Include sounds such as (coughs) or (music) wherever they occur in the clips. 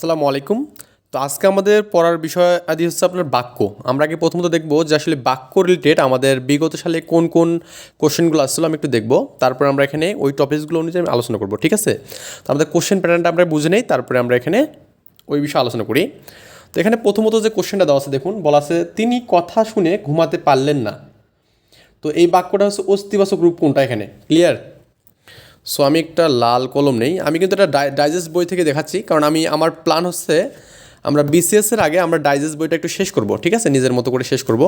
আসসালামু আলাইকুম। তো আজকে আমাদের পড়ার বিষয় আদি হচ্ছে আপনার বাক্য। আমরা আগে প্রথমত দেখব যে আসলে বাক্য রিলেটেড আমাদের বিগত সালে কোন কোন কোশ্চেনগুলো আসছিল, আমি একটু দেখব। তারপর আমরা এখানে ওই টপিকসগুলো অনুযায়ী আমি আলোচনা করব, ঠিক আছে? তো আমাদের কোশ্চেন প্যাটার্নটা আমরা বুঝে নেই, তারপরে আমরা এখানে ওই বিষয়ে আলোচনা করি। তো এখানে প্রথমত যে কোশ্চেনটা দেওয়া আছে, দেখুন, বলা আছে, তিনি কথা শুনে ঘুমাতে পারলেন না। তো এই বাক্যটা হচ্ছে অস্তিবাচক রূপ কোনটা এখানে? ক্লিয়ার? সো আমি একটা লাল কলম নেই। আমি কিন্তু এটা ডাইজেস্ট বই থেকে দেখাচ্ছি, কারণ আমি, আমার প্ল্যান হচ্ছে আমরা বিসিএসের আগে আমরা ডাইজেস্ট বইটা একটু শেষ করব, ঠিক আছে? নিজের মতো করে শেষ করব।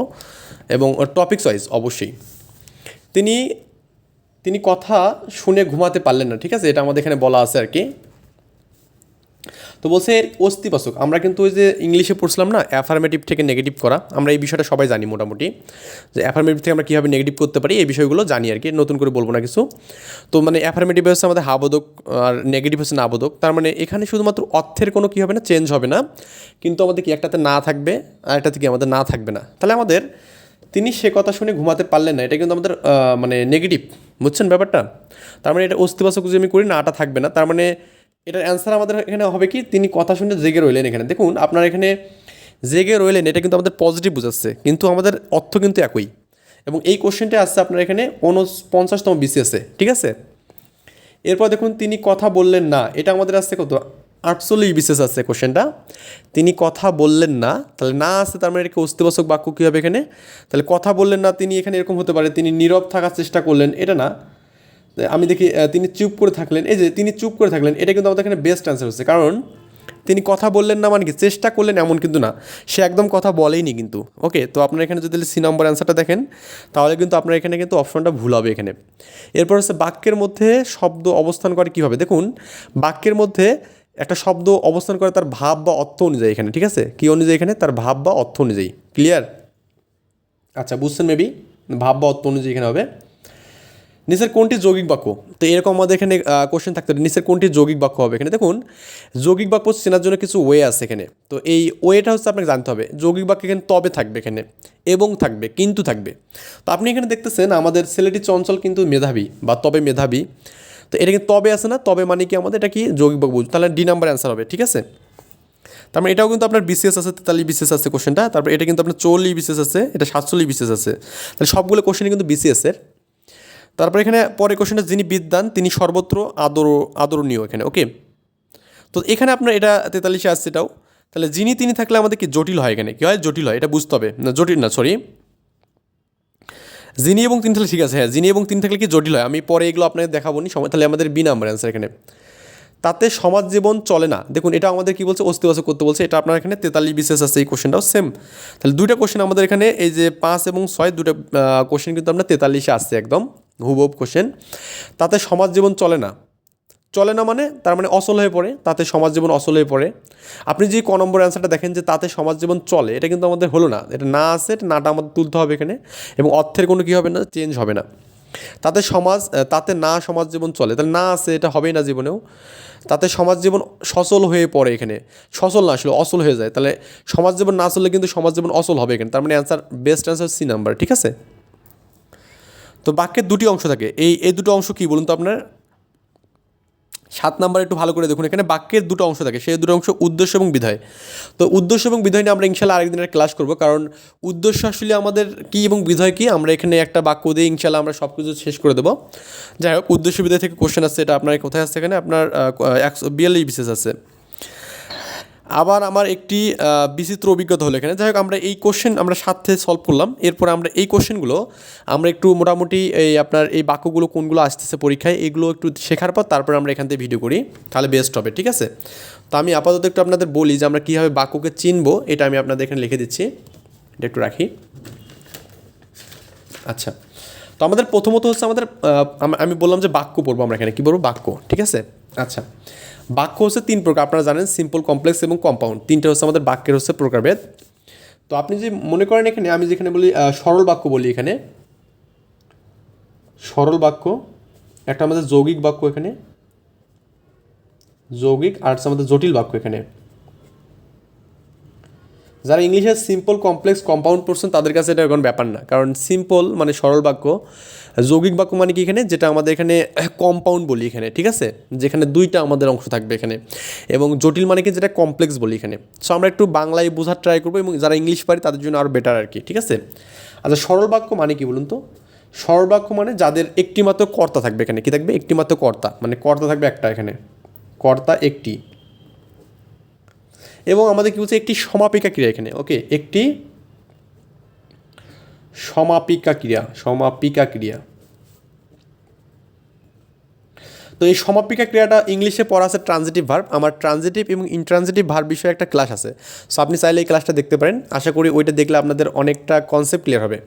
এবং টপিক ওয়াইজ অবশ্যই। তিনি তিনি কথা শুনে ঘুমাতে পারলেন না, ঠিক আছে? এটা আমাদের এখানে বলা আছে আর কি। তো বলছে এর অস্তিপাচক আমরা কিন্তু ওই যে ইংলিশে পড়ছিলাম না অ্যাফার্মেটিভ থেকে নেগেটিভ করা। আমরা এই বিষয়টা সবাই জানি মোটামুটি। যে অ্যাফার্মেটিভ থেকে আমরা কীভাবে নেগেটিভ করতে পারি, এই বিষয়গুলো জানি আর কি, নতুন করে বলব না কিছু। তো মানে অ্যাফার্মেটিভ হচ্ছে আমাদের হাবোধক আর নেগেটিভ হচ্ছে নাবোধক তার মানে এখানে শুধুমাত্র অর্থের কোনো কী হবে না চেঞ্জ হবে না। কিন্তু আমাদের কি একটাতে না থাকবে, আর একটাতে কি আমাদের না থাকবে না? তাহলে আমাদের তিনি সে কথা শুনে ঘুমাতে পারলেন না। এটা কিন্তু আমাদের মানে নেগেটিভ বুঝছেন ব্যাপারটা? তার মানে এটা অস্তিবাচক যদি আমি করি, না আটা থাকবে না। তার মানে এটার অ্যান্সার আমাদের এখানে হবে কি, তিনি কথা শুনে জেগে রইলেন এখানে। দেখুন, আপনার এখানে জেগে রইলেন, এটা কিন্তু আমাদের পজিটিভ বোঝাচ্ছে, কিন্তু আমাদের অর্থ কিন্তু একই। এবং এই কোশ্চেনটা আসছে আপনার এখানে উনপঞ্চাশতম বিসিএসে ঠিক আছে? এরপর দেখুন, তিনি কথা বললেন না, এটা আমাদের আসছে কত? আটচল্লিশ বিশেষ আছে কোশ্চেনটা তিনি কথা বললেন না, তাহলে না আসছে, তার মানে এটাকে অস্তিবাচক বাক্য কী হবে এখানে? তাহলে কথা বললেন না, তিনি এখানে এরকম হতে পারে, তিনি নীরব থাকার চেষ্টা করলেন, এটা না। আমি দেখি তিনি চুপ করে থাকলেন। এই যে, তিনি চুপ করে থাকলেন, এটা কিন্তু আমাদের এখানে বেস্ট অ্যান্সার হচ্ছে। কারণ তিনি কথা বললেন না মানে কি, চেষ্টা করলেন এমন কিন্তু না। সে একদম কথা বলেইনি কিন্তু। ওকে তো আপনার এখানে যদি সি নম্বর অ্যান্সারটা দেখেন, তাহলে কিন্তু আপনার এখানে কিন্তু অপশনটা ভুল হবে এখানে। এরপর হচ্ছে বাক্যের মধ্যে শব্দ অবস্থান করে কীভাবে? দেখুন, বাক্যের মধ্যে একটা শব্দ অবস্থান করে তার ভাব বা অর্থ অনুযায়ী এখানে, ঠিক আছে? কী অনুযায়ী এখানে? তার ভাব বা অর্থ অনুযায়ী। ক্লিয়ার আচ্ছা বুঝছেন মেবি ভাব বা অর্থ অনুযায়ী এখানে হবে। নিচের কোনটি যৌগিক বাক্য? তো এরকম আমাদের এখানে কোশ্চেন থাকতে পারে, নিচের কোনটি যৌগিক বাক্য হবে এখানে? দেখুন, যৌগিক বাক্য চেনার জন্য কিছু ওয়ে আছে এখানে। তো এই ওয়েটা হচ্ছে আপনাকে জানতে হবে, যৌগিক বাক্য এখানে তবে থাকবে এখানে, এবং থাকবে, কিন্তু থাকবে। তো আপনি এখানে দেখতেছেন, আমাদের ছেলেটি চঞ্চল কিন্তু মেধাবী, বা তবে মেধাবী। তো এটা কিন্তু তবে আছে না? তবে মানে কি আমাদের? এটা কি যৌগিক বাক্য? তাহলে ডি নাম্বার অ্যান্সার হবে, ঠিক আছে? তার মানে এটাও কিন্তু আপনার বিসিএস আছে, তেতাল্লিশ বিসিএস আছে কোশ্চেনটা তারপর এটা কিন্তু আপনার চল্লিশ বিসিএস আছে, এটা সাতচল্লিশ বিসিএস আছে। তাহলে সবগুলো কোশ্চেনই কিন্তু বিসিএসের তারপর এখানে পরে কোশ্চেনটা যিনি বিদ্যান তিনি সর্বত্র আদর, আদরণীয় এখানে ওকে তো এখানে আপনার এটা তেতাল্লিশে আসছে এটাও। তাহলে যিনি তিনি থাকলে আমাদের কি জটিল হয় এখানে? কী হয়? জটিল হয়, এটা বুঝতে হবে। না, জটিল না সরি যিনি এবং তিনি থাকলে ঠিক আছে হ্যাঁ যিনি এবং তিনি থাকলে কি জটিল হয়? আমি পরে এগুলো আপনাকে দেখাবো নি, সময়, তাহলে আমাদের বি নাম্বার অ্যান্সার এখানে। তাতে সমাজ জীবন চলে না। দেখুন, এটা আমাদের কি বলছে? অস্তিবাচক করতে বলছে। এটা আপনার এখানে তেতাল্লিশ বিশেষ আছে, এই কোশ্চেনটাও সেম তাহলে দুইটা কোশ্চেন আমাদের এখানে, এই যে পাঁচ এবং ছয় দুটো কোশ্চেন কিন্তু আমরা তেতাল্লিশে আসছে একদম। হুবহুব কোশ্চেন তাতে সমাজ জীবন চলে না। চলে না মানে তার মানে অচল হয়ে পড়ে, তাতে সমাজ জীবন অচল হয়ে পড়ে। আপনি যদি ক নম্বর অ্যান্সারটা দেখেন যে তাতে সমাজ জীবন চলে, এটা কিন্তু আমাদের হলো না। এটা না আছে, এটা নাটা আমাদের তুলতে হবে এখানে। এবং অর্থের কোনো কী হবে না চেঞ্জ হবে না। তাতে সমাজ তাতে না সমাজ জীবন চলে। তাহলে না আছে, এটা হবেই না জীবনেও। তাতে সমাজ জীবন সচল হয়ে পড়ে এখানে। সচল না, আসলে অচল হয়ে যায়। তাহলে সমাজ জীবন না চললে কিন্তু সমাজ জীবন অচল হবে এখানে। তার মানে answer best answer C number ঠিক আছে? তো বাক্যের দুটি অংশ থাকে। এই এই দুটো অংশ কি বলুন তো আপনার? সাত নাম্বার একটু ভালো করে দেখুন, এখানে বাক্যের দুটো অংশ থাকে, সেই দুটো অংশ উদ্দেশ্য এবং বিধায়। তো উদ্দেশ্য এবং বিধয় নিয়ে আমরা ইনশাল্লাহ আরেকদিনের ক্লাস করব, কারণ উদ্দেশ্য আসলে আমাদের কী এবং বিধয় কী, আমরা এখানে একটা বাক্য দিয়ে ইনশাল্লাহ আমরা সব কিছু শেষ করে দেবো। যাই হোক, উদ্দেশ্য বিধয় থেকে কোশ্চেন আসছে, এটা আপনার কোথায় আসছে এখানে? আপনার একশো বিয়াল্লিশ বিশেষ আছে। আবার আমার একটি বিচিত্র অভিজ্ঞতা হলো এখানে। যাই হোক আমরা এই কোশ্চেন আমরা সাথে সলভ করলাম। এরপর আমরা এই কোশ্চেনগুলো আমরা একটু মোটামুটি এই আপনার এই বাক্যগুলো কোনগুলো আসতেছে পরীক্ষায়, এগুলো একটু শেখার পর তারপর আমরা এখান থেকে ভিডিও করি। তাহলে বেস্ট হবে, ঠিক আছে? তো আমি আপাতত একটু আপনাদের বলি যে আমরা কীভাবে বাক্যকে চিনবো, এটা আমি আপনাদের এখানে লিখে দিচ্ছি। এটা একটু রাখি। আচ্ছা। তো আমাদের প্রথমত হচ্ছে আমাদের আমি বললাম যে বাক্য পড়ব আমরা এখানে। কী বলব? বাক্য, ঠিক আছে? আচ্ছা। বাক্য হচ্ছে তিন প্রকার। আপনারা জানেন সিম্পল কমপ্লেক্স এবং কম্পাউন্ড তিনটা হচ্ছে আমাদের বাক্যের হচ্ছে প্রকারভেদ। তো আপনি যে মনে করেন এখানে, আমি যেখানে বলি সরল বাক্য বলি এখানে। সরল বাক্য, একটা আমাদের যৌগিক বাক্য এখানে। যৌগিক আর আমাদের জটিল বাক্য এখানে। যারা ইংলিশে সিম্পল কমপ্লেক্স কম্পাউন্ড পড়ছেন তাদের কাছে এটা এখন ব্যাপার না। কারণ সিম্পল মানে সরল বাক্য, যৌগিক বাক্য মানে কি এখানে? যেটা আমাদের এখানে কম্পাউন্ড বলি এখানে, ঠিক আছে? যেখানে দুইটা আমাদের অংশ থাকবে এখানে। এবং জটিল মানে কি? যেটা কমপ্লেক্স বলি এখানে। সো আমরা একটু বাংলায় বোঝার ট্রাই করব এবং যারা ইংলিশ পারি, তাদের জন্য আরও বেটার আর কি ঠিক আছে? আচ্ছা সরল বাক্য মানে কি বলুন তো? সরল বাক্য মানে যাদের একটি মাত্র কর্তা থাকবে এখানে। কি থাকবে? একটি মাত্র কর্তা। মানে কর্তা থাকবে একটা এখানে। কর্তা একটি। এবং আমাদের কী বলছে একটি সমাপিকা ক্রিয়া এখানে ওকে একটি সমাপিকা ক্রিয়া সমাপিকা ক্রিয়া। তো এই সমাপিকা ক্রিয়াটা ইংলিশে পড়া আছে ট্রানজিটিভ ভার্ব আমার ট্রানজিটিভ এবং ইনট্রানজিটিভ ভার্ব বিষয়ে একটা ক্লাস আছে। সো আপনি চাইলে এই ক্লাসটা দেখতে পারেন। আশা করি ওইটা দেখলে আপনাদের অনেকটা কনসেপ্ট ক্লিয়ার হবে।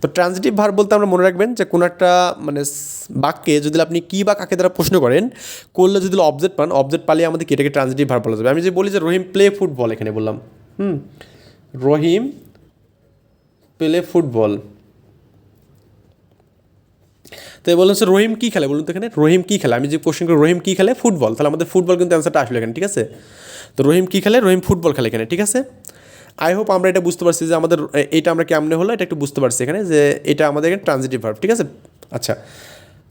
তো ট্রানজিটিভ ভার্ব বলতে আমরা মনে রাখবেন যে, কোনো একটা মানে বাক্যে যদি আপনি কী বা কাকে দ্বারা প্রশ্ন করেন, করলে যদি অবজেক্ট পান অবজেক্ট পালে আমাদের এটাকে ট্রানজিটিভ ভার্ব বলা যাবে। আমি যে বলি যে, রহিম প্লে ফুটবল এখানে বললাম। হুম? রহিম প্লে ফুটবল তো এ বললেন স্যার রহিম কী খেলে? বলুন তো এখানে, রহিম কী খেলে? আমি যে কোশ্চেন করি, রহিম কী খেলে? ফুটবল। তাহলে আমাদের ফুটবল কিন্তু অ্যান্সারটা আসলো এখানে, ঠিক আছে? তো রহিম কী খেলে? রহিম ফুটবল খেলে এখানে, ঠিক আছে? আই হোপ আমরা এটা বুঝতে পারছি যে আমাদের এটা আমরা কেমনে হলো, এটা একটু বুঝতে পারছি এখানে যে এটা আমাদের এখানে ট্রানজিটিভ ভার্ব ঠিক আছে? আচ্ছা।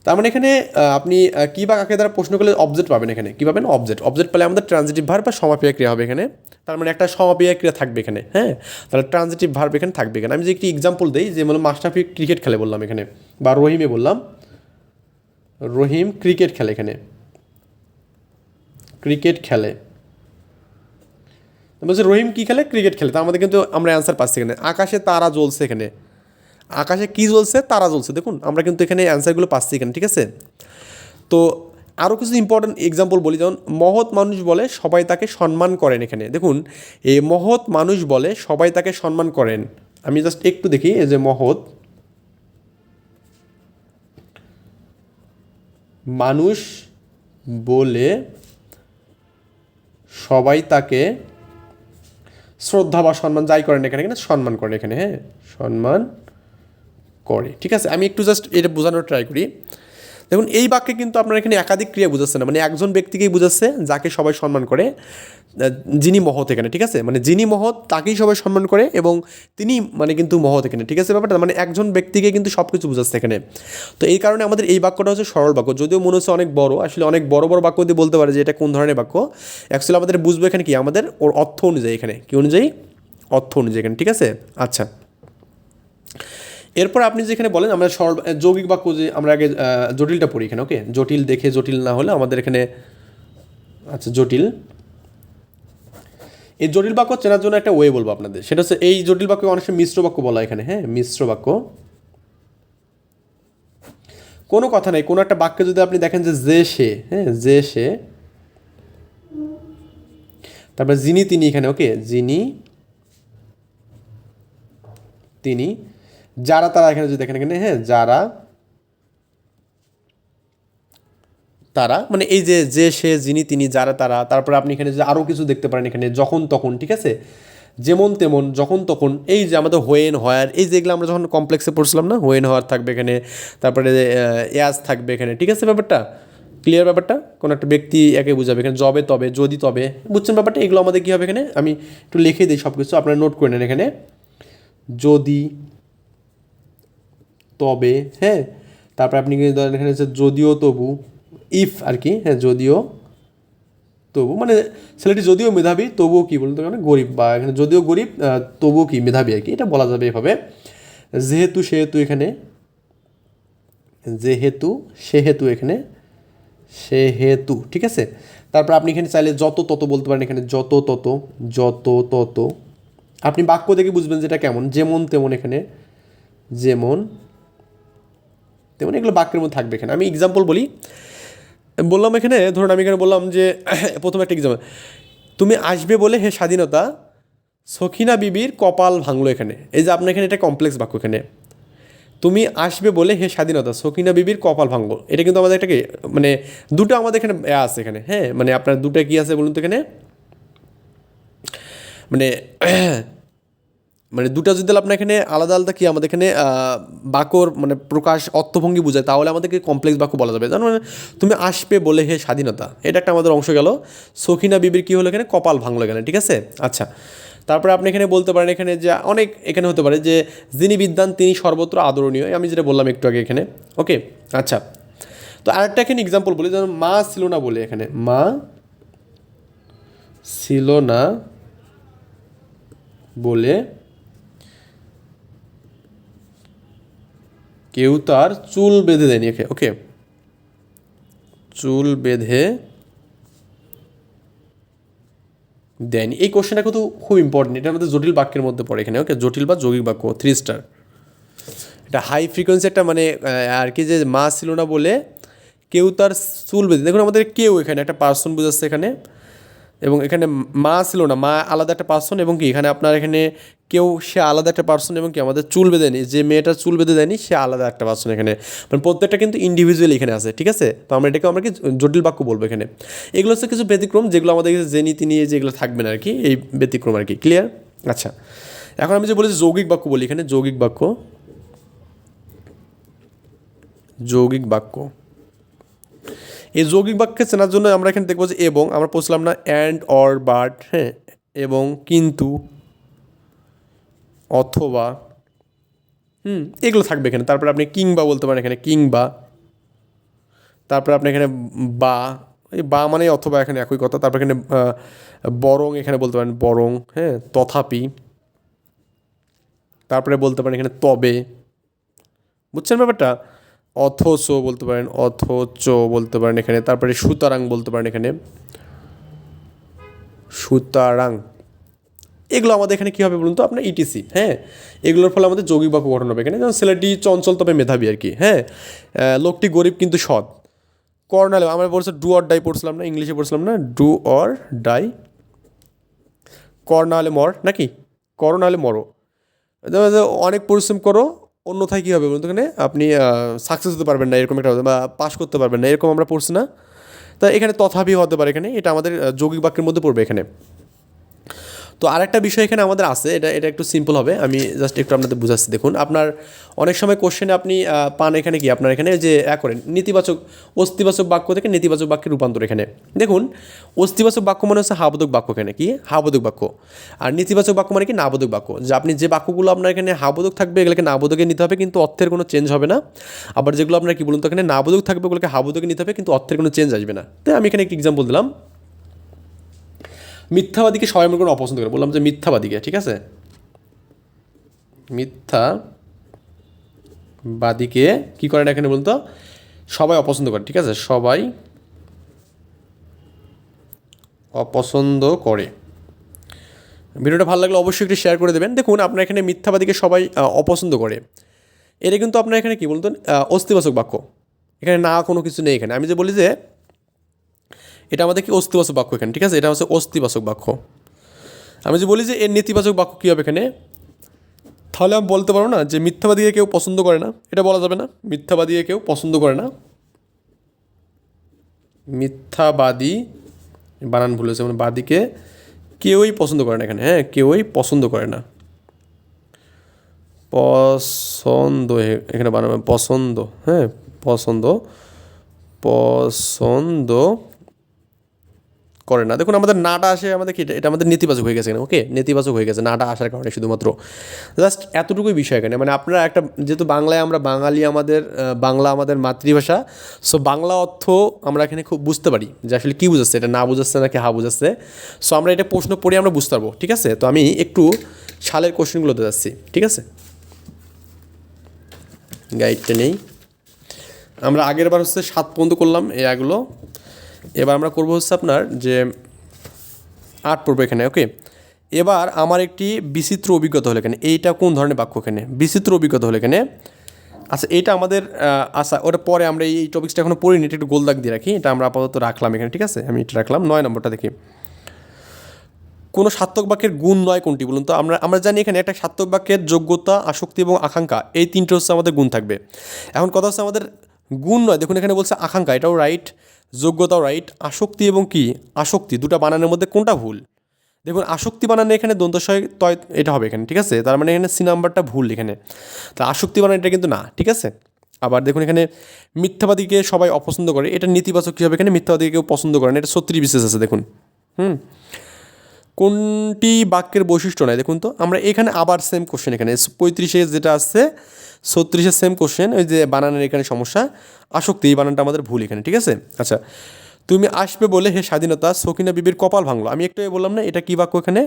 তার মানে এখানে আপনি কী বা কাকে দ্বারা প্রশ্ন করলে অবজেক্ট পাবেন এখানে? কী পাবেন? অবজেক্ট অবজেক্ট পেলে আমাদের ট্রানজিটিভ ভার্ব বা সমাপিয়া ক্রিয়া হবে এখানে। তার মানে একটা সমাপিয়া ক্রিয়া থাকবে এখানে হ্যাঁ? তাহলে ট্রানজিটিভ ভার্ব এখানে থাকবে এখানে। আমি যে একটি এক্সাম্পল দিই, যে মানে মাস্টাফি ক্রিকেট খেলে বললাম এখানে, বা রহিমে বললাম। রহিম ক্রিকেট খেলে এখানে। ক্রিকেট খেলে। বলছে, রহিম কী খেলে? ক্রিকেট খেলে। তা আমাদের কিন্তু আমরা অ্যান্সার পাচ্ছি এখানে। আকাশে তারা জ্বলছে এখানে। আকাশে কী জ্বলছে? তারা জ্বলছে। দেখুন, আমরা কিন্তু এখানে অ্যান্সারগুলো পাচ্ছি এখানে, ঠিক আছে? তো আরও কিছু ইম্পর্টেন্ট এক্সাম্পল বলি। যেমন, মহৎ মানুষ বলে সবাই তাকে সম্মান করেন এখানে। দেখুন, এই মহৎ মানুষ বলে সবাই তাকে সম্মান করেন। আমি জাস্ট একটু দেখি, এই যে মহৎ। মানুষ বলে সবাই তাকে শ্রদ্ধা বা সম্মান যাই করেন এখানে এখানে সম্মান করেন এখানে হ্যাঁ সম্মান করে। ঠিক আছে, আমি একটু জাস্ট এটা বোঝানোর ট্রাই করি। দেখুন, এই বাক্যে কিন্তু আপনার এখানে একাধিক ক্রিয়া বুঝাচ্ছে না। মানে একজন ব্যক্তিকেই বুঝাচ্ছে, যাকে সবাই সম্মান করে যিনি মহৎ এখানে, ঠিক আছে? মানে যিনি মহৎ, তাকেই সবাই সম্মান করে এবং তিনি মানে কিন্তু মহৎ এখানে, ঠিক আছে ব্যাপারটা? মানে একজন ব্যক্তিকে কিন্তু সব কিছু বুঝাচ্ছে এখানে। তো এই কারণে আমাদের এই বাক্যটা হচ্ছে সরল বাক্য। যদিও মনে হচ্ছে অনেক বড়, আসলে অনেক বড় বড় বাক্য দিয়ে বলতে পারে যে এটা কোন ধরনের বাক্য। অ্যাকচুয়ালি আমাদের বুঝব এখানে কি? আমাদের ওর অর্থ অনুযায়ী এখানে, কি অনুযায়ী? অর্থ অনুযায়ী এখানে, ঠিক আছে? আচ্ছা। এরপর আপনি যেখানে বলেন, আমরা সরল যৌগিক বাক্য যে আমরা আগে জটিলটা পড়ি এখানে ওকে জটিল দেখে জটিল না হলে আমাদের এখানে আচ্ছা জটিল। এই জটিল বাক্য চেনার জন্য একটা ওয়ে বলব আপনাদের। সেটা হচ্ছে এই জটিল বাক্য অনেক সময় মিশ্র বাক্য বলা এখানে হ্যাঁ? মিশ্র বাক্য। কোনো কথা নেই, কোনো একটা বাক্যে যদি আপনি দেখেন যে যে সে হ্যাঁ? যে সে, তারপরে যিনি তিনি এখানে ওকে যিনি তিনি যারা তারা এখানে যদি দেখেন, এখানে হ্যাঁ যারা তারা মানে এই যে যে, সে, যিনি, তিনি, যারা, তারা, তারপরে আপনি এখানে যে আরও কিছু দেখতে পারেন এখানে, যখন, তখন, ঠিক আছে? যেমন, তেমন, যখন, তখন, এই যে আমাদের হোয়েন, হয়ার, এই যেগুলো আমরা যখন কমপ্লেক্সে পড়ছিলাম না, হোয়েন হওয়ার থাকবে এখানে, তারপরে এয়াজ থাকবে এখানে, ঠিক আছে ব্যাপারটা? ক্লিয়ার ব্যাপারটা? কোনো একটা ব্যক্তি একে বুঝাবে এখানে জবে তবে, যদি, তবে, বুঝছেন ব্যাপারটা? এগুলো আমাদের কী হবে এখানে? আমি একটু লিখে দিই সব কিছু আপনারা নোট করে নেন এখানে। যদি তবে হ্যাঁ তারপর আপনি কি ধরেন এখানে হচ্ছে যদিও তবু ইফ আর কি হ্যাঁ যদিও তবু মানে ছেলেটি যদিও মেধাবী, তবুও কি বলতে মানে গরিব, বা এখানে যদিও গরিব তবুও কি মেধাবী আর কি, এটা বলা যাবে এভাবে। যেহেতু, সেহেতু এখানে, যেহেতু, সেহেতু এখানে, সেহেতু, ঠিক আছে? তারপর আপনি এখানে চাইলে যত তত বলতে পারেন, এখানে যত তত যত তত, আপনি বাক্য দেখে বুঝবেন যেটা কেমন, যেমন তেমন এখানে, যেমন তেমন এগুলো বাক্যের মধ্যে থাকবে এখানে। আমি এক্সাম্পল বলি। বললাম এখানে, ধরুন আমি এখানে বললাম যে, (coughs) প্রথম একটা এক্সাম্পল তুমি আসবে বলে হে স্বাধীনতা, সখিনা বিবির কপাল ভাঙলো এখানে। এই যে আপনার এখানে এটা কমপ্লেক্স বাক্য এখানে। তুমি আসবে বলে হে স্বাধীনতা, সখিনা বিবির কপাল ভাঙবো এটা কিন্তু আমাদের একটা মানে দুটো আমাদের এখানে আছে এখানে হ্যাঁ? মানে আপনার দুটো কি আছে বলুন তো এখানে? মানে মানে দুটা যদি আপনার এখানে আলাদা আলাদা কি আমাদের এখানে আহ, বাক্যর মানে প্রকাশ অর্থভঙ্গি বোঝায় তাহলে আমাদেরকে কমপ্লেক্স বাক্য বলা যাবে। জানো মানে তুমি আসবে বলে হে স্বাধীনতা এটা একটা আমাদের অংশ গেল। সখিনা বিবির কী হলো এখানে? কপাল ভাঙলো এখানে ঠিক আছে? আচ্ছা তারপরে আপনি এখানে বলতে পারেন এখানে যে অনেক এখানে হতে পারে যে যিনি বিদ্যান তিনি সর্বত্র আদরণীয় আমি যেটা বললাম একটু আগে এখানে ওকে আচ্ছা তো আরেকটা এখানে এক্সাম্পল বলি যেমন মা ছিল না বলে এখানে মা ছিল না বলে কেউ তার চুল বেঁধে দেয়নি ওকে ওকে চুল বেঁধে দেয়নি। এই কোশ্চেনটা কিন্তু খুব ইম্পর্টেন্ট এটার মধ্যে জটিল বাক্যের মধ্যে পড়ে এখানে ওকে জটিল বা যৌগিক বাক্য থ্রি স্টার এটা হাই ফ্রিকোয়েন্সি একটা মানে আর কি যে মা ছিল না বলে কেউ তার চুল বেঁধে দেখুন আমাদের কেউ এখানে, একটা পার্সন বোঝাচ্ছে এখানে এবং এখানে মা ছিল না, মা আলাদা একটা পার্সন এবং কি, এখানে আপনার এখানে কেউ, সে আলাদা একটা পার্সন এবং কি, আমাদের চুল বেঁধে নেই, যে মেয়েটা চুল বেঁধে দেয়নি, সে আলাদা একটা পার্সন এখানে। মানে প্রত্যেকটা কিন্তু ইন্ডিভিজুয়াল এখানে আছে, ঠিক আছে? তো আমরা এটাকে, আমরা কি জটিল বাক্য বলব এখানে। এগুলো হচ্ছে কিছু ব্যতিক্রম যেগুলো আমাদের কাছে জেনি তিনি যেগুলো থাকবে না আর কি এই ব্যতিক্রম আর কি ক্লিয়ার আচ্ছা এখন আমি যে বলেছি যৌগিক বাক্য বলি এখানে, যৌগিক বাক্য যৌগিক বাক্য। এই যৌগিক বাক্যে চেনার জন্য আমরা এখানে দেখব যে এবং, আমরা পড়ছিলাম না অ্যান্ড অর বাট হ্যাঁ এবং কিন্তু, অথবা, হুম, এগুলো থাকবে এখানে। তারপরে আপনি কিংবা বলতে পারেন এখানে, কিংবা, তারপরে আপনি এখানে বা, এই বা মানে অথবা এখানে একই কথা। তারপর এখানে বরং এখানে বলতে পারেন বরং হ্যাঁ তথাপি। তারপরে বলতে পারেন এখানে তবে। বুঝছেন ব্যাপারটা? অথচ বলতে পারেন, অথচ বলতে পারেন এখানে, তারপরে সুতরাং বলতে পারেন এখানে। সুতরাং। এগুলো আমাদের এখানে কী হবে বলুন তো? আপনার ইটিসি হ্যাঁ? এগুলোর ফলে আমাদের যৌগিক বাক্য গঠন হবে এখানে। যেমন ছেলেটি চঞ্চল তবে মেধাবী আর কি হ্যাঁ? লোকটি গরিব কিন্তু সৎ। কর্নালে আমরা পড়ছি ডু অর ডাই পড়ছিলাম না, ইংলিশে পড়ছিলাম না ডু অর ডাই কর না হলে মর নাকি? করো না হলে মরো অনেক পরিশ্রম করো অন্যথায় কী হবে বলুন এখানে? আপনি সাকসেস হতে পারবেন না, এরকম একটা বা পাশ করতে পারবেন না, এরকম আমরা পড়ছি না। তা এখানে তথাপি হতে পারে এখানে, এটা আমাদের যৌগিক বাক্যের মধ্যে পড়বে এখানে। তো আরেকটা বিষয় এখানে আমাদের আছে, এটা এটা একটু সিম্পল হবে, আমি জাস্ট একটু আপনাদের বুঝাচ্ছি। দেখুন, আপনার অনেক সময় কোশ্চেনে আপনি পান এখানে কি? আপনার এখানে যে এক করেন নেতিবাচক, অস্তিবাচক বাক্য থেকে নেতিবাচক বাক্যের রূপান্তর এখানে। দেখুন, অস্তিবাচক বাক্য মানে হচ্ছে হাবোধক বাক্য এখানে, কি? হাবোধক বাক্য। আর নেতিবাচক বাক্য মানে কি? নাবোধক বাক্য। যে আপনি যে বাক্যগুলো আপনার এখানে হাবোধক থাকবে, এগুলোকে নাবোধকে নিতে হবে, কিন্তু অর্থের কোনো চেঞ্জ হবে না। আবার যেগুলো আপনার কি বলুন তো, এখানে নাবোধক থাকবে, ওগুলোকে হাবোধকে নিতে হবে, কিন্তু অর্থের কোনো চেঞ্জ আসবে না। তাই আমি এখানে একটি এক্সাম্পল দিলাম। মিথ্যাবাদীকে সবাই মনে করে অপছন্দ করে। বললাম যে মিথ্যাবাদীকে ঠিক আছে? মিথ্যা বাদীকে কী করেন এখানে বলতো সবাই অপছন্দ করে ঠিক আছে? সবাই অপছন্দ করে। ভিডিওটা ভালো লাগলে অবশ্যই একটু শেয়ার করে দেবেন। দেখুন আপনার এখানে মিথ্যাবাদীকে সবাই অপছন্দ করে। এটা কিন্তু আপনার এখানে কি বলতো আহ, অস্তিবাচক বাক্য। এখানে না কোনো কিছু নেই এখানে। আমি যে বলি যে এটা আমাদের কি অস্তিবাচক বাক্য এখানে, ঠিক আছে? এটা হচ্ছে অস্তিবাচক বাক্য। আমি যে বলি যে এর নেতিবাচক বাক্য কী হবে এখানে? তাহলে আমি বলতে পারব না যে মিথ্যাবাদীকে কেউ পছন্দ করে না। এটা বলা যাবে না। মিথ্যাবাদীকে কেউ পছন্দ করে না। মিথ্যাবাদী, বানান ভুল হয়েছে মানে বাদীকে কেউই পছন্দ করে না এখানে। হ্যাঁ কেউই পছন্দ করে না। পছন্দ, এখানে বানাবে পছন্দ। হ্যাঁ পছন্দ পছন্দ করে না। দেখুন, আমাদের নাটা আসে, আমাদের কি, এটা- আমাদের নেতিবাচক হয়ে গেছে এখানে ওকে নেতিবাচক হয়ে গেছে, নাটা আসার কারণে শুধুমাত্র। জাস্ট এতটুকুই বিষয় এখানে। মানে আপনারা একটা, যেহেতু বাংলায় আমরা বাঙালি আমাদের বাংলা আমাদের মাতৃভাষা সো বাংলা অর্থ আমরা এখানে খুব বুঝতে পারি যে আসলে কী বুঝাচ্ছে, এটা না বুঝাচ্ছে নাকি হা বুঝাচ্ছে। সো আমরা এটা প্রশ্ন পড়ে আমরা বুঝতে পারব, ঠিক আছে? তো আমি একটু সালের কোশ্চেনগুলোতে যাচ্ছি, ঠিক আছে? গাইডটা নেই। আমরা আগের বার হচ্ছে সাত পর্যন্ত করলাম এগুলো এবার আমরা করব হচ্ছে আপনার যে আট পড়ব এখানে ওকে এবার আমার একটি বিচিত্র অভিজ্ঞতা হলো এখানে। এইটা কোন ধরনের বাক্য এখানে? বিচিত্র অভিজ্ঞতা হলো এখানে। আচ্ছা এটা আমাদের আহ, আচ্ছা ওটা পরে আমরা এই টপিক্সটা এখনও পড়িনি এটা একটু গোলদাগ দিয়ে রাখি। এটা আমরা আপাতত রাখলাম এখানে ঠিক আছে? আমি এটা রাখলাম। নয় নম্বরটা দেখি। কোনো সার্থক বাক্যের গুণ নয় কোনটি বলুন তো? আমরা আমরা জানি এখানে একটা সার্থক বাক্যের যোগ্যতা আসক্তি এবং আকাঙ্ক্ষা এই তিনটে হচ্ছে আমাদের গুণ থাকবে। এখন কথা হচ্ছে আমাদের গুণ নয়। দেখুন, এখানে বলছে আকাঙ্ক্ষা, এটাও রাইট যোগ্যতাও রাইট আসক্তি এবং কি? আসক্তি, দুটো বানানোর মধ্যে কোনটা ভুল? দেখুন, আসক্তি বানানো এখানে দন্তশয় তয়, এটা হবে এখানে, ঠিক আছে? তার মানে এখানে সি নাম্বারটা ভুল এখানে। তা আসক্তি বানানো এটা কিন্তু না, ঠিক আছে? আবার দেখুন, এখানে মিথ্যাবাদীকে সবাই অপছন্দ করে, এটা নেতিবাচক কী হবে এখানে? মিথ্যাবাদীকে কেউ পছন্দ করে না, এটা সত্যি বিশেষ আছে, দেখুন। হুম? কোনটি বাক্যের বৈশিষ্ট্য নয় দেখুন তো, আমরা এখানে আবার সেম কোশ্চেন এখানে। পঁয়ত্রিশে যেটা আছে ছত্রিশের সেম কোশ্চেন ওই যে বানানের এখানে সমস্যা। আসক্তি, এই বানানটা আমাদের ভুল এখানে, ঠিক আছে? আচ্ছা তুমি আসবে বলে হে স্বাধীনতা, সকিনা বিবির কপাল ভাঙলো। আমি একটু বললাম না, এটা কী বাক্য এখানে?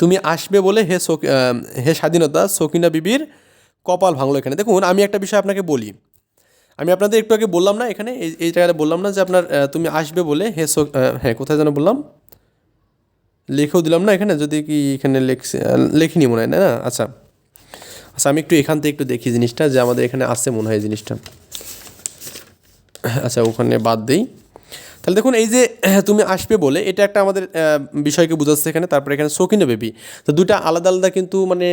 তুমি আসবে বলে হে হে স্বাধীনতা, সকিনা বিবির কপাল ভাঙলো এখানে। দেখুন, আমি একটা বিষয় আপনাকে বলি। আমি আপনাদের একটু আগে বললাম না এখানে এই জায়গাটা বললাম না যে আপনার তুমি আসবে বলে হে সো আহ, হ্যাঁ কোথায় যেন বললাম? লিখেও দিলাম না এখানে যদি কি এখানে লেখছে লেখিনি মনে হয় না না? আচ্ছা। আচ্ছা আমি একটু এখান থেকে একটু দেখি জিনিসটা যে আমাদের এখানে আসছে মনে হয় জিনিসটা। আচ্ছা ওখানে বাদ দিই। তাহলে দেখুন এই যে তুমি আসবে বলে এটা একটা আমাদের বিষয়কে বোঝাচ্ছে এখানে তারপরে এখানে শৌখিনে বেবি। তো দুটা আলাদা আলাদা কিন্তু মানে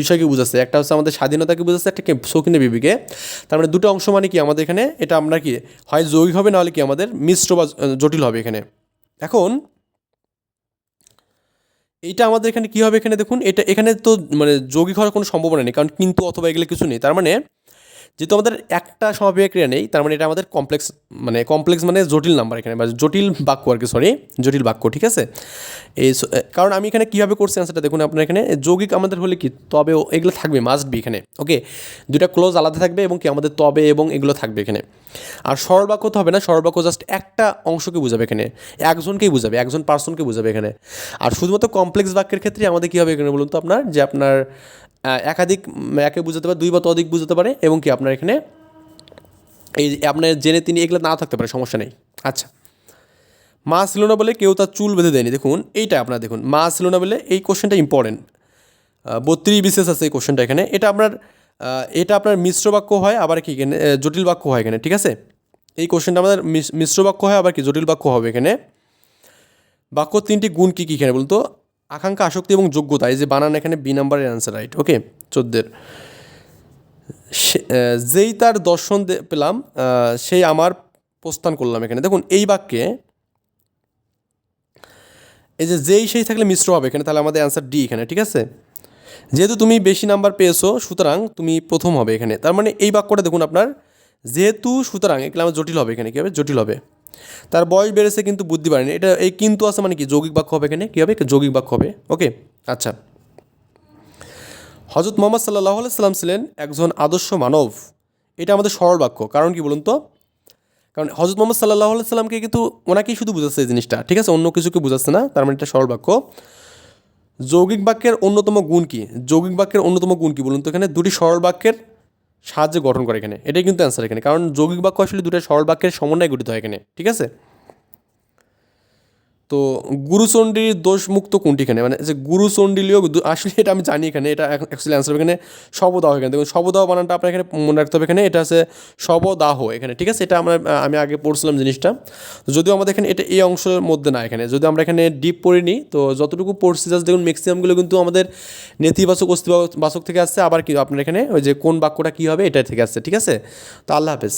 বিষয়কে বুঝাচ্ছে। একটা হচ্ছে আমাদের স্বাধীনতাকে বোঝাচ্ছে, একটা শৌখিনে বিবিকে। তার মানে দুটো অংশ মানে কি আমাদের এখানে? এটা আমরা কি, হয় যৌগিক হবে নাহলে কি আমাদের মিশ্র বা জটিল হবে এখানে। এখন এটা আমাদের এখানে কী হবে এখানে দেখুন, এটা এখানে তো মানে যৌগিক হওয়ার কোনো সম্ভাবনা নেই, কারণ কিন্তু অথবা এগুলো কিছু নেই। তার মানে যেহেতু আমাদের একটা সমাপিকা ক্রিয়া নেই, তার মানে এটা আমাদের কমপ্লেক্স মানে কমপ্লেক্স মানে জটিল নাম্বার এখানে, বা জটিল বাক্য আর কি সরি জটিল বাক্য, ঠিক আছে? এই কারণ আমি এখানে কীভাবে করছি অ্যান্সারটা দেখুন আপনার এখানে। যৌগিক আমাদের হলে কি? তবে এগুলো থাকবে মাস্ট বি এখানে ওকে দুটা ক্লোজ আলাদা থাকবে এবং কি? আমাদের তবে এবং এগুলো থাকবে এখানে। আর সরল বাক্য তো হবে না, সরল বাক্য জাস্ট একটা অংশকে বোঝাবে এখানে, একজনকেই বোঝাবে, একজন পার্সনকে বোঝাবে এখানে। আর শুধুমাত্র কমপ্লেক্স বাক্যের ক্ষেত্রে আমাদের কী হবে এখানে বলুন তো আপনার? যে আপনার একাধিক একে বোঝাতে পারে, দুই বা তধিক বোঝাতে পারে, এবং কি আপনার এখানে এই আপনার জেনে তিনি এগুলো না থাকতে পারে, সমস্যা নেই। আচ্ছা। মা ছিল না বলে কেউ তার চুল বেঁধে দেয়নি, দেখুন, এইটা আপনার দেখুন, মা ছিল না বলে এই কোশ্চেনটা ইম্পর্টেন্ট বত্রিশ বিশেষ আছে এই কোশ্চেনটা এখানে, এটা আপনার এটা আপনার মিশ্র বাক্য হয়, আবার কি এখানে জটিল বাক্য হয় এখানে, ঠিক আছে? এই কোশ্চেনটা আমাদের মিশ- মিশ্র বাক্য হয়, আবার কি জটিল বাক্য হবে এখানে। বাক্য তিনটি গুণ কী কী এখানে বলুন তো? আকাঙ্ক্ষা, আসক্তি এবং যোগ্যতা, এই যে বানান এখানে বি নাম্বারের অ্যান্সার রাইট ওকে চোদ্দের। যেই তার দর্শন পেলাম সেই আমার প্রস্থান করলাম এখানে। দেখুন, এই বাক্যে এই যে যেই সেই থাকলে মিশ্র হবে এখানে, তাহলে আমাদের অ্যান্সার ডি এখানে, ঠিক আছে? যেহেতু তুমি বেশি নাম্বার পেয়েছ, সুতরাং তুমি প্রথম হবে এখানে। তার মানে এই বাক্যটা দেখুন আপনার, যেহেতু সুতরাং, এগুলো আমার জটিল হবে এখানে, কী হবে? জটিল হবে। তার বয়স বেড়েছে কিন্তু বুদ্ধি বাড়েনি। এটা এই কিন্তু আছে মানে কি? যৌগিক বাক্য হবে এখানে। কী হবে? যৌগিক বাক্য হবে। ওকে? আচ্ছা। হজরত মোহাম্মদ সাল্লাহ সাল্লাম ছিলেন একজন আদর্শ মানব। এটা আমাদের সরল বাক্য। কারণ কি বলুন তো? কারণ হজরত মোহাম্মদ সাল্লাহ সাল্লামকে কিন্তু ওনাকেই শুধু বুঝাচ্ছে এই জিনিসটা। ঠিক আছে? অন্য কিছুকে বুঝাচ্ছে না। তার মানে এটা সরল বাক্য। যৌগিক বাক্যের অন্যতম গুণ কি? যৌগিক বাক্যের অন্যতম গুণ কি বলুন তো এখানে? দুটি সরল বাক্যের সাহায্যে গঠন করে এখানে। এটাই কিন্তু অ্যান্সার এখানে। কারণ যৌগিক বাক্য আসলে দুটো সরল বাক্যের সমন্বয় গঠিত হয় এখানে। ঠিক আছে? তো গুরুচণ্ডীর দোষমুক্ত কোনটি এখানে? মানে যে গুরুচণ্ডীলীয় আসলে এটা আমি জানি এখানে, এটা অ্যাকচুয়ালি অ্যান্সার এখানে শবদাহ এখানে। দেখুন শবদাহ বানানটা আপনার এখানে মনে রাখতে হবে এখানে, এটা আছে শবদাহ এখানে, ঠিক আছে? এটা আমরা আমি আগে পড়ছিলাম জিনিসটা। যদিও আমাদের এখানে এটা এই অংশের মধ্যে না এখানে যদি আমরা এখানে ডিপ পড়িনি, তো যতটুকু পড়ছি জাস্ট দেখুন ম্যাক্সিমামগুলো কিন্তু আমাদের নেতিবাচক অস্তিবাচক থেকে আসছে, আবার কি আপনার এখানে ওই যে কোন বাক্যটা কী হবে এটা থেকে আসছে, ঠিক আছে? তো আল্লাহ হাফেজ।